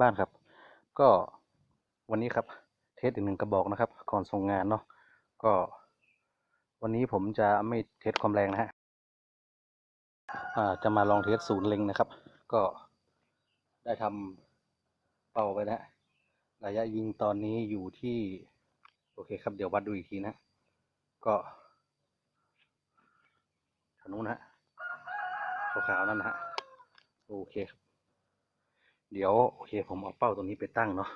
บ้านครับ ก็วันนี้ครับเทสอีกหนึ่งกระบอกนะครับ ก่อนส่งงานเนาะก็ วันนี้ผมจะไม่เทสความแรงนะฮะจะมาลองเทสศูนย์เล็งนะครับ ก็ได้ทำเป้าไปนะฮะระยะยิงตอนนี้อยู่ที่ โอเคครับเดี๋ยววัดดูอีกทีนะ ก็ทางนู้นนะฮะขาวๆนั่นนะฮะโอเคครับ เดี๋ยวโอเคผมเอาเป้าตรงนี้ไปตั้งเนาะ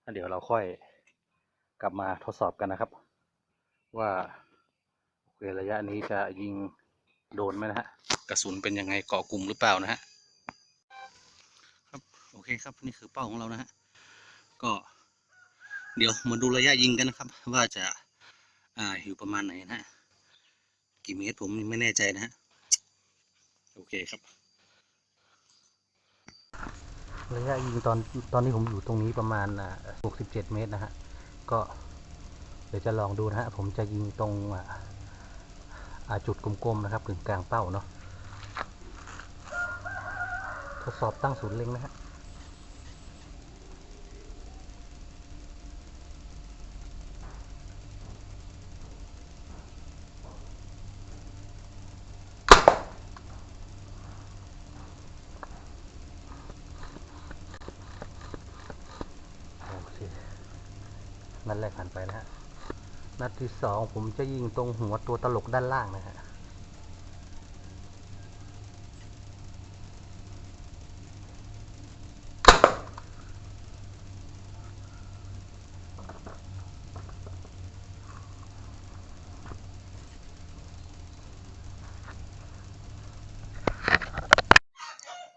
แล้วเดี๋ยวเราค่อยกลับมาทดสอบกันนะครับ ว่าโอเคระยะนี้จะยิงโดนไหมนะฮะกระสุนเป็นยังไงเกาะกลุ่มหรือเปล่านะฮะครับโอเคครับนี่คือเป้าของเรานะฮะก็เดี๋ยวมาดูระยะยิงกันนะครับ ว่าจะอ่าอยู่ประมาณไหนนะฮะกี่เมตรผมไม่แน่ใจนะฮะโอเคครับ ระยะยิงตอนตอนนี้ผมอยู่ตรงนี้ประมาณ67 เมตรนะฮะ ก็เดี๋ยวจะลองดูนะฮะ ผมจะยิงตรงจุดกลมๆนะครับกึ่งกลางเป้าเนาะ ทดสอบตั้งศูนย์เล็งนะฮะ โอเค นัดแรกผ่านไปนะฮะ นัดที่สองผมจะยิงตรงหัวตัวตลกด้านล่างนะฮะ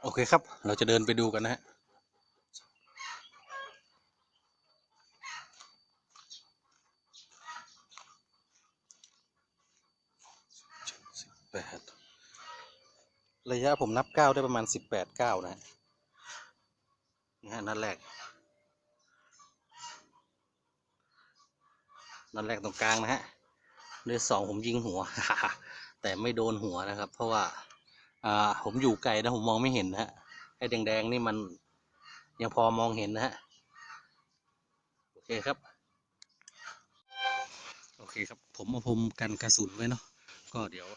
โอเคครับ เราจะเดินไปดูกันนะฮะ สิบแปด ระยะผมนับเก้าได้ประมาณสิบแปดเก้านะฮะนี่ฮะนัดแรก นัดแรกตรงกลางนะฮะเดือสองผมยิงหัว แต่ไม่โดนหัวนะครับ เพราะว่า อ่า ผมอยู่ไกลนะผมมองไม่เห็นนะฮะไอ้แดงๆนี่มันยังพอมองเห็นนะฮะ โอเคครับ โอเคครับ ผมเอาผมกันกระสุนไว้เนาะ ก็เดี๋ยว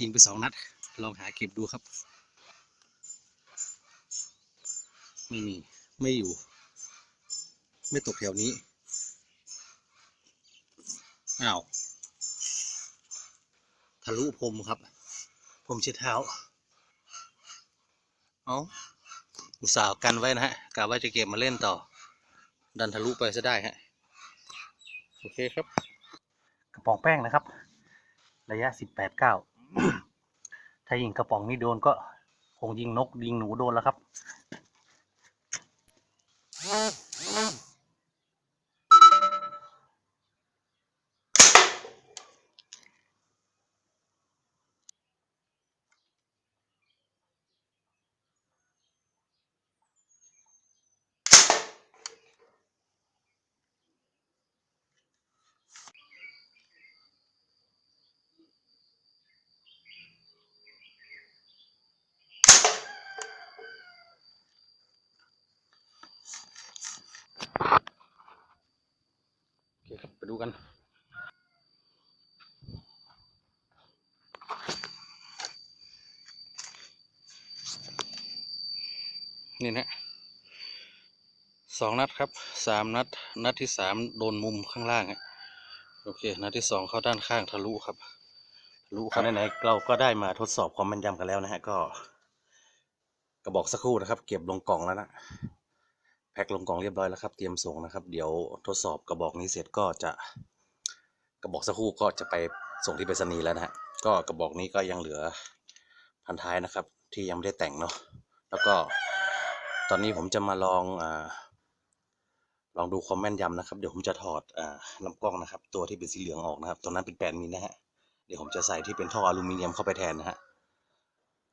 ยิงไปสองนัด ลองหาเก็บดูครับ ไม่มี ไม่อยู่ ไม่ตกแถวนี้ อ้าว ทะลุพรมครับพรมเช็ดเท้า เอาอุตส่าห์กันไว้นะฮะกะว่าจะเก็บมาเล่นต่อ ดันทะลุไปซะได้ฮะ โอเคครับ กระป๋องแป้งนะครับ ระยะสิบแปดเก้า ถ้ายิงกระป๋องนี้โดนก็คงยิงนกยิงหนูโดนแล้วครับ ดูกัน นี่นะสองนัดครับสามนัด นัดที่สามโดนมุมข้างล่างฮะโอเค นัดที่สองเข้าด้านข้างทะลุครับทะลุครับไหนๆเราก็ได้มาทดสอบความแม่นยำกันแล้วนะฮะก็กระบอกสักครู่นะครับ เก็บลงกล่องแล้วนะ แพ็คลงกล่องเรียบร้อยแล้วครับ เตรียมส่งนะครับ เดี๋ยวทดสอบกระบอกนี้เสร็จก็จะกระบอกสักครู่ก็จะไปส่งที่ไปรษณีย์แล้วนะฮะก็กระบอกนี้ก็ยังเหลือพันท้ายนะครับ ที่ยังไม่ได้แต่งเนาะแล้วก็ตอนนี้ผมจะมาลองอ่าลองดูความแม่นยำนะครับ เดี๋ยวผมจะถอดอ่าลำกล้องนะครับ ตัวที่เป็นสีเหลืองออกนะครับตัวนั้นเป็นแปดมิลนะฮะเดี๋ยวผมจะใส่ที่เป็นท่ออลูมิเนียมเข้าไปแทนนะฮะ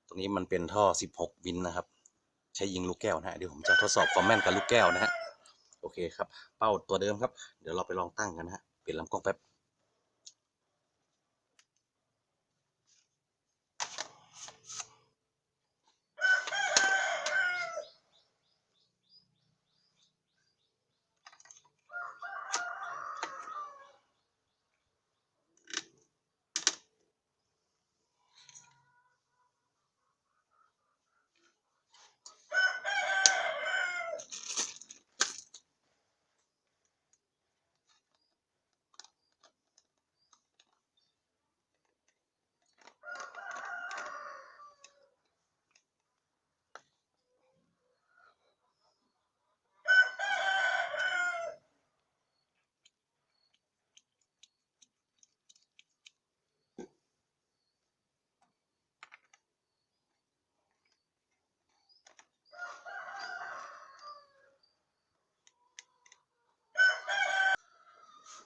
ตรงนี้มันเป็นท่อ 16มิลนะครับ ใช้ยิงลูกแก้วนะฮะเดี๋ยวผมจะทดสอบความแม่นกับลูกแก้วนะฮะโอเคครับ เป้าตัวเดิมครับ เดี๋ยวเราไปลองตั้งกันนะฮะเปลี่ยนลำกล้องแป๊บ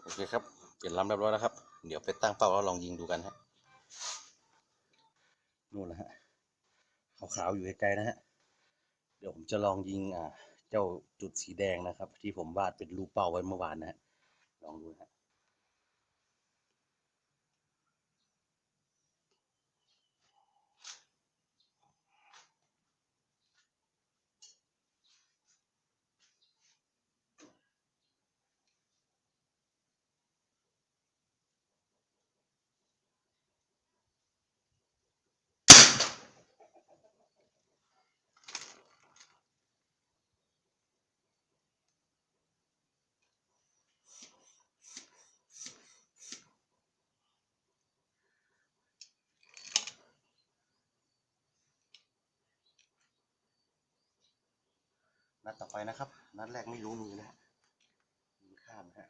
โอเคครับ เปลี่ยนลำเรียบร้อยแล้วครับ เดี๋ยวไปตั้งเป้าแล้วลองยิงดูกันฮะนู่นแหละฮะขาวๆอยู่ไกลๆนะฮะ เดี๋ยวผมจะลองยิงอ่าเจ้าจุดสีแดงนะครับ ที่ผมวาดเป็นรูปเป้าไว้เมื่อวานนะฮะ ลองดูนะฮะ นัดต่อไปนะครับ นัดแรกไม่รู้มือนะฮะยิงข้ามนะฮะ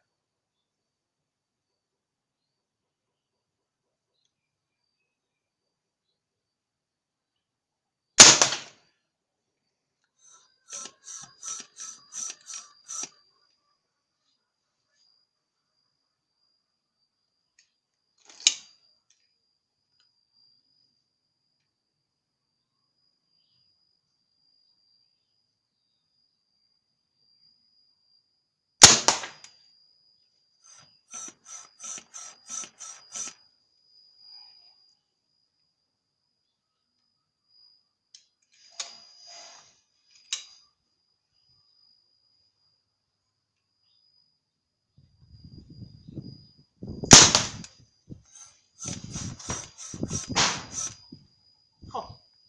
โ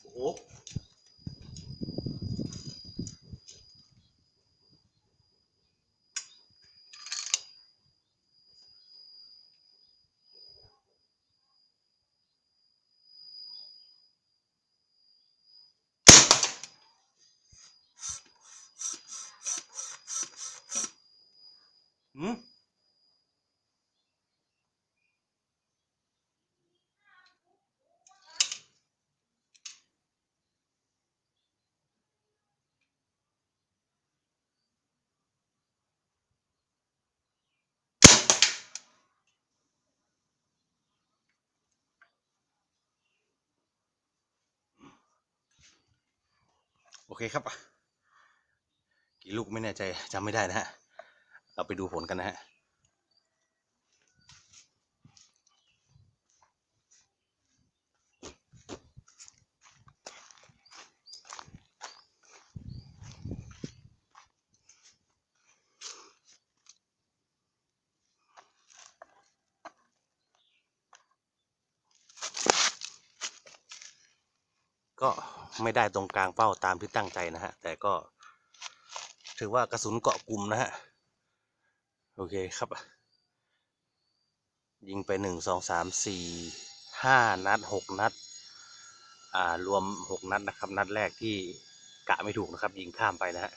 อ้โห หืมโอเคครับ กี่ลูกไม่แน่ใจจำไม่ได้นะฮะ เราไปดูผลกันนะฮะก็ไม่ได้ตรงกลางเป้าตามที่ตั้งใจนะฮะ แต่ก็ถือว่ากระสุนเกาะกลุ่มนะฮะ โอเคครับ ยิงไปหนึ่งสองสามสี่ห้านัดหกนัด อ่ารวมหกนัดนะครับ นัดแรกที่กะไม่ถูกนะครับ ยิงข้ามไปนะฮะ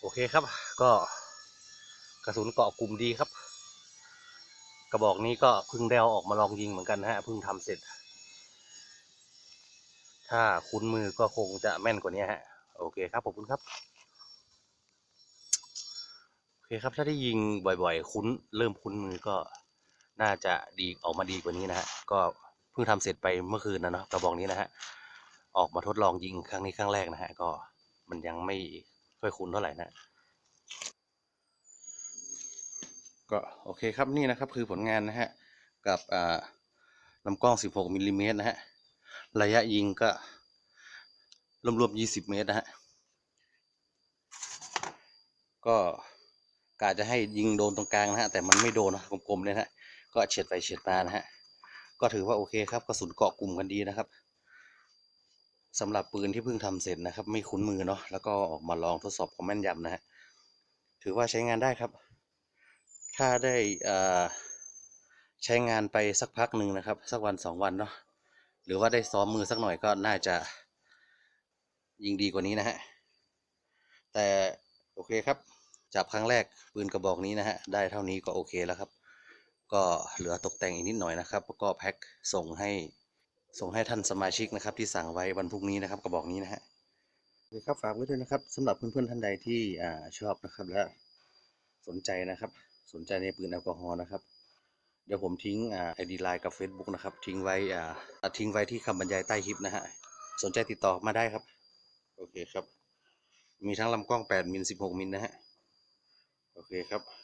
โอเคครับ ก็กระสุนเกาะกลุ่มดีครับ กระบอกนี้ก็เพิ่งได้เอาออกมาลองยิงเหมือนกันนะฮะเพิ่งทำเสร็จ ถ้าคุ้นมือก็คงจะแม่นกว่านี้ฮะ โอเคครับขอบคุณครับ คครับ ถ้าได้ยิงบ่อยๆ คุ้น เริ่มคุ้นมือก็น่าจะดีออกมาดีกว่านี้นะฮะ ก็เพิ่งทำเสร็จไปเมื่อคืนนะเนาะกระบอกนี้นะฮะ ออกมาทดลองยิงครั้งนี้ครั้งแรกนะฮะ ก็มันยังไม่ค่อยคุ้นเท่าไหร่นะ ก็โอเคครับนี่นะครับคือผลงานนะฮะ กับอ่าลำกล้อง 16มิลลิเมตรนะฮะ ระยะยิงก็รวมๆ20 เมตรนะฮะ ก็ กะจะให้ยิงโดนตรงกลางนะฮะแต่มันไม่โดนนะกลมๆเลยนะฮะก็เฉียดไปเฉียดมานะฮะก็ถือว่าโอเคครับกระสุนเกาะกลุ่มกันดีนะครับสำหรับปืนที่เพิ่งทำเสร็จนะครับ ไม่คุ้นมือเนาะแล้วก็ออกมาลองทดสอบความแม่นยำนะฮะถือว่าใช้งานได้ครับ ถ้าได้อ่าใช้งานไปสักพักหนึ่งนะครับ สักวันสองวันเนาะหรือว่าได้ซ้อมมือสักหน่อยก็น่าจะยิงดีกว่านี้นะฮะแต่โอเคครับ จับครั้งแรกปืนกระบอกนี้นะฮะได้เท่านี้ก็โอเคแล้วครับ ก็เหลือตกแต่งอีกนิดหน่อยนะครับแล้วก็แพ็คส่งให้ส่งให้ท่านสมาชิกนะครับ ที่สั่งไว้วันพรุ่งนี้นะครับ กระบอกนี้นะฮะโอเคครับฝากไว้ด้วยนะครับสำหรับเพื่อนๆท่านใดที่อ่าชอบนะครับและสนใจนะครับ สนใจในปืนแอลกอฮอล์นะครับเดี๋ยวผมทิ้งอ่าไอดีไลน์กับ Facebook นะครับ ทิ้งไว้อ่าอ่าทิ้งไว้ที่คำบรรยายใต้คลิปนะฮะสนใจติดต่อมาได้ครับ โอเคครับ มีทั้งลำกล้อง 8 มิล 16 มิลนะฮะ โอเคครับ